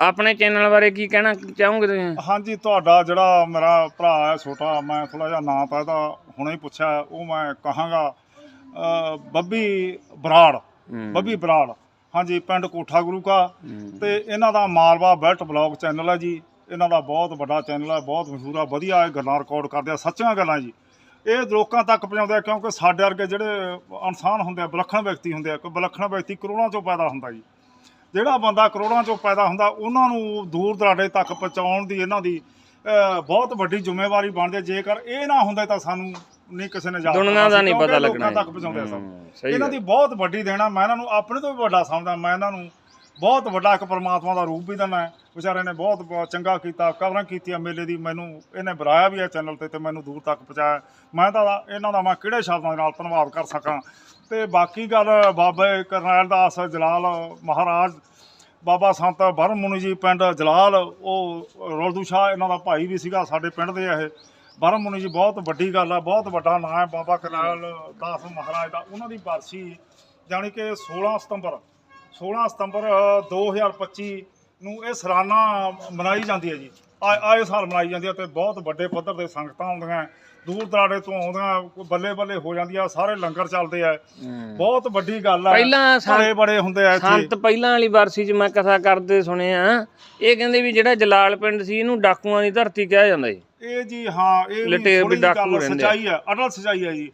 ਆਪਣੇ ਚੈਨਲ ਬਾਰੇ ਕੀ ਕਹਿਣਾ ਚਾਹੋਗੇ ਤੁਸੀਂ? ਹਾਂਜੀ ਤੁਹਾਡਾ ਜਿਹੜਾ ਮੇਰਾ ਭਰਾ ਹੈ ਛੋਟਾ ਮੈਂ ਥੋੜਾ ਜਿਹਾ ਨਾਂ ਤਾਂ ਇਹਦਾ ਹੁਣੇ ਹੀ ਪੁੱਛਿਆ ਉਹ ਮੈਂ ਕਹਾਂਗਾ ਬੱਬੀ ਬਰਾੜ। ਬੱਬੀ ਬਰਾੜ। ਹਾਂਜੀ ਪਿੰਡ ਕੋਠਾ ਗੁਰੂ ਕਾ। ਤੇ ਇਹਨਾਂ ਦਾ ਮਾਲਵਾ ਬੈਲਟ ਬਲੌਗ ਚੈਨਲ ਹੈ ਜੀ। ਇਹਨਾਂ ਦਾ ਬਹੁਤ ਵੱਡਾ ਚੈਨਲ ਹੈ ਬਹੁਤ ਮਸ਼ਹੂਰ ਆ ਵਧੀਆ ਗੱਲਾਂ ਰਿਕਾਰਡ ਕਰਦੇ ਆ ਸੱਚੀਆਂ ਗੱਲਾਂ ਜੀ। ਇਹ ਲੋਕਾਂ ਤੱਕ ਪਹੁੰਚਾਉਂਦੇ ਆ ਕਿਉਂਕਿ ਸਾਡੇ ਵਰਗੇ ਜਿਹੜੇ ਇਨਸਾਨ ਹੁੰਦੇ ਆ ਵਿਲੱਖਣ ਵਿਅਕਤੀ ਹੁੰਦੇ ਆ ਕੋਈ ਵਿਲੱਖਣ ਵਿਅਕਤੀ ਕਰੋੜਾਂ ਚੋਂ ਪੈਦਾ ਹੁੰਦਾ ਜੀ। ਜਿਹੜਾ ਬੰਦਾ ਕਰੋੜਾਂ ਚੋਂ ਪੈਦਾ ਹੁੰਦਾ ਉਹਨਾਂ ਨੂੰ ਦੂਰ ਦਰਾਡੇ ਤੱਕ ਪਹੁੰਚਾਉਣ ਦੀ ਇਹਨਾਂ ਦੀ ਬਹੁਤ ਵੱਡੀ ਜ਼ਿੰਮੇਵਾਰੀ ਬਣਦੀ ਜੇਕਰ ਇਹ ਨਾ ਹੁੰਦਾ ਤਾਂ ਸਾਨੂੰ ਨਹੀਂ ਕਿਸੇ ਨੇ ਯਾਦ ਦੁਨੀਆ ਦਾ ਨਹੀਂ ਪਤਾ ਲੱਗਣਾ ਤੱਕ ਪਹੁੰਚਾਉਂਦੇ ਸਭ। ਇਹਨਾਂ। ਦੀ ਬਹੁਤ ਵੱਡੀ ਦੇਣਾ ਮੈਂ ਇਹਨਾਂ ਨੂੰ ਆਪਣੇ ਤੋਂ ਵੀ ਵੱਡਾ ਸਮਝਦਾ। ਮੈਂ ਇਹਨਾਂ ਨੂੰ ਬਹੁਤ ਵੱਡਾ ਇੱਕ ਪਰਮਾਤਮਾ ਦਾ ਰੂਪ ਵੀ ਦਿੰਦਾ। ਵਿਚਾਰੇ ਨੇ ਬਹੁਤ ਚੰਗਾ ਕੀਤਾ ਕਵਰਾਂ ਕੀਤੀਆਂ ਮੇਲੇ ਦੀ। ਮੈਨੂੰ ਇਹਨੇ ਬੁਲਾਇਆ ਵੀ ਹੈ ਚੈਨਲ ਤੇ ਤੇ ਮੈਨੂੰ ਦੂਰ ਤੱਕ ਪਹੁੰਚਾਇਆ। ਮੈਂ ਤਾਂ ਇਹਨਾਂ ਦਾ ਮੈਂ ਕਿਹੜੇ ਸ਼ਬਦਾਂ ਨਾਲ ਧੰਨਵਾਦ ਕਰ ਸਕਾਂ? ਤੇ ਬਾਕੀ ਗੱਲ ਬਾਬੇ ਕਰਨੈਲ ਦਾਸ ਜਲਾਲ ਮਹਾਰਾਜ, ਬਾਬਾ ਸੰਤ ਬਰਮ ਮੁਨੀ ਜੀ ਪਿੰਡ ਜਲਾਲ, ਉਹ ਰੋਲਦੂ ਸ਼ਾਹ ਇਹਨਾਂ ਦਾ ਭਾਈ ਵੀ ਸੀਗਾ ਸਾਡੇ ਪਿੰਡ ਦੇ ਇਹ। ਬਰਮ ਮੁਨੀ ਜੀ ਬਹੁਤ ਵੱਡੀ ਗੱਲ ਆ, ਬਹੁਤ ਵੱਡਾ ਨਾਂ ਹੈ ਬਾਬਾ ਕਰਨੈਲ ਦਾਸ ਮਹਾਰਾਜ ਦਾ। ਉਹਨਾਂ ਦੀ ਬਰਸੀ ਜਾਣੀ ਕਿ 16 ਸਤੰਬਰ 16 ਸਤੰਬਰ 2025 ਨੂੰ ਇਹ ਸਾਲਾਨਾ ਮਨਾਈ ਜਾਂਦੀ ਹੈ ਜੀ। ਆ- ਆਏ ਸਾਲ ਮਨਾਈ ਜਾਂਦੀ ਹੈ ਤੇ ਬਹੁਤ ਵੱਡੇ ਪੱਧਰ ਤੇ ਸੰਗਤਾਂ ਆਉਂਦੀਆਂ ਦੂਰ ਦਰਾਡੇ ਤੋਂ ਆਉਂਦੀਆਂ ਬੱਲੇ ਬੱਲੇ ਹੋ ਜਾਂਦੀਆਂ ਸਾਰੇ ਲੰਗਰ ਚੱਲਦੇ ਆ। ਬਹੁਤ ਵੱਡੀ ਗੱਲ ਆ ਪਹਿਲਾਂ ਸੰ- ਬੜੇ ਹੁੰਦੇ ਆ ਇੱਥੇ ਸੰਤ ਪਹਿਲਾਂ ਵਾਲੀ ਵਰਸੀ 'ਚ ਮੈਂ ਕਥਾ ਕਰਦੇ ਸੁਣਿਆ ਇਹ ਕਹਿੰਦੇ ਵੀ ਜਿਹੜਾ ਜਲਾਲ ਪਿੰਡ ਸੀ ਇਹਨੂੰ ਡਾਕੂਆਂ ਦੀ ਧਰਤੀ ਕਿਹਾ ਜਾਂਦਾ ਸੀ ਇਹ ਜੀ ਹਾਂ ਇਹ ਥੋੜ੍ਹੀ ਵੀ ਡਾਕੂ ਰਹਿੰਦੇ ਆ। ਸੱਚਾਈ ਅਟਲ ਸੱਚਾਈ ਹੈ ਜੀ